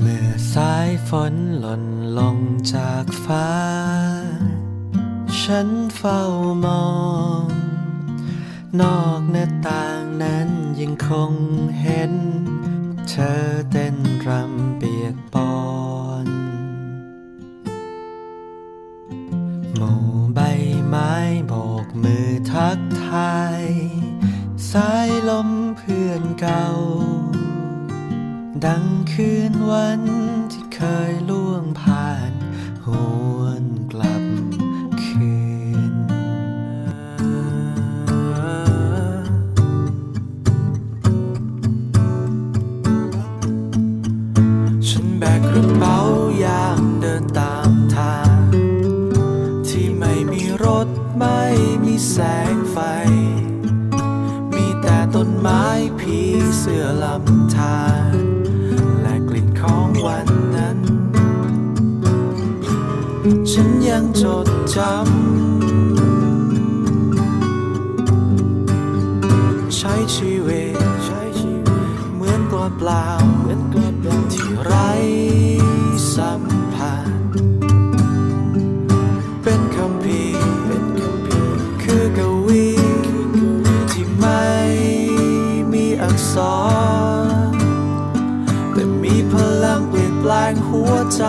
เมื่อสายฝนหล่นลงจากฟ้า ฉันเฝ้ามอง นอกหน้าต่างนั้นยังคงเห็น เธอเต้นรำเปียกปอนหมู่ใบไม้โบกมือทักทาย สายลมเพื่อนเก่า ดังคืนวันที่เคยล่วงผ่านหวนกลับคืน ฉันแบกกระเป๋าย่างเดินตามทาง ที่ไม่มีรถไม่มีแสงไฟ มีแต่ต้นไม้ผีเสื้อลำธาร ฉันยังจดจำ ใช้ชีวิตเหมือนตัวเปล่าเหมือนตัวเปล่าที่ไร้สัมผัสเป็นคำพีเป็นคำพีคือกวีที่ไม่มีอักษร ปลงหัวใจ